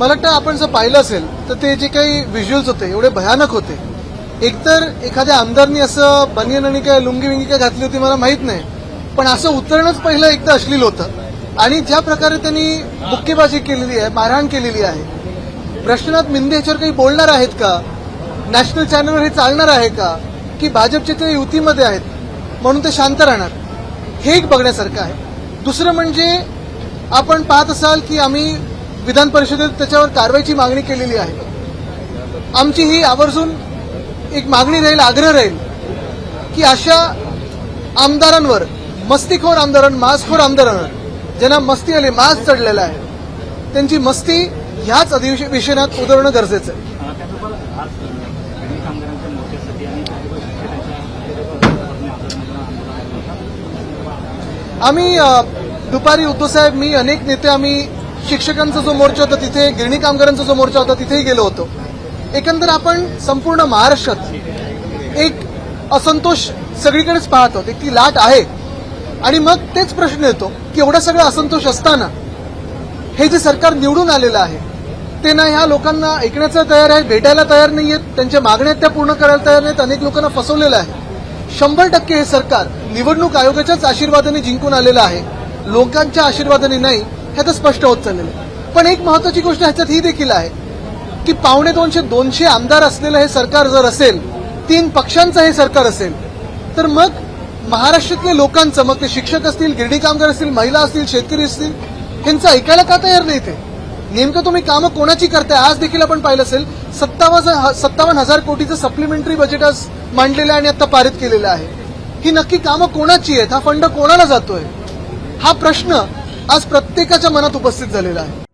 मला वाटतं आपण जर पाहिलं असेल तर ते जे काही व्हिज्युअल्स होते एवढे भयानक होते. एकतर एखाद्या आमदारनी असं बनियन आणि काय लुंगी विंगी काय घातली होती मला माहीत नाही पण असं उतरणंच पहिलं एकदा अश्लील होतं. आणि ज्या प्रकारे त्यांनी बुक्केबाजी केलेली आहे मारहाण केलेली आहे प्रश्नात मिंदे याच्यावर काही बोलणार आहेत का? नॅशनल चॅनलवर हे चालणार आहे का? की भाजपचे ते युतीमध्ये आहेत म्हणून ते शांत राहणार? हे एक बघण्यासारखं आहे. दुसरं म्हणजे आपण पाहत असाल की आम्ही विधान परिषदेत त्याच्यावर कारवाईची मागणी केलेली आहे. आमची ही आवर्जून एक मागणी राहील आग्रह राहील की अशा आमदारांवर मस्तीखोर आमदारांवर मासखोर आमदारांवर ज्यांना मस्ती आली मास चढलेला आहे त्यांची मस्ती ह्याच अधिवेशनात उतरवणं गरजेचं आहे. आम्ही दुपारी उद्धवसाहेब मी अनेक नेते आम्ही शिक्षकांचा जो मोर्चा होता तिथे गिरणी कामगारांचा जो मोर्चा होता तिथेही गेलो होतो. एकंदर आपण संपूर्ण महाराष्ट्रात एक असंतोष सगळीकडेच पाहत एक ती लाट आहे. आणि मग तेच प्रश्न येतो की एवढा सगळा असंतोष असताना हे जे सरकार निवडून आलेलं आहे ते ना ह्या लोकांना ऐकण्याचं तयार आहे भेटायला तयार नाही आहेत त्यांच्या मागण्या त्या पूर्ण करायला तयार नाहीत अनेक लोकांना फसवलेलं आहे. शंभर टक्के हे सरकार निवडणूक आयोगाच्याच आशीर्वादाने जिंकून आलेलं आहे. लोकांच्या आशीर्वादाने नाही हे तर स्पष्ट होत चाललेलं आहे. पण एक महत्वाची गोष्ट ह्याच्यात ही देखील आहे की पावणे दोनशे दोनशे आमदार असलेलं हे सरकार जर असेल तीन पक्षांचं हे सरकार असेल तर मग महाराष्ट्रातल्या लोकांचं मग ते शिक्षक असतील गिरणी कामगार असतील महिला असतील शेतकरी असतील ह्यांचं ऐकायला का तयार नाही ते नेमकं तुम्ही कामं कोणाची करताय? आज देखील आपण पाहिलं असेल सत्तावन्न सत्तावन्न हजार कोटीचं सप्लिमेंटरी बजेट आज मांडलेलं आहे आणि आता पारित केलेलं आहे. ही नक्की कामं कोणाची आहेत? हा फंड कोणाला जातोय? हा प्रश्न आज प्रत्येकाच्या मनात उपस्थित झालेला आहे.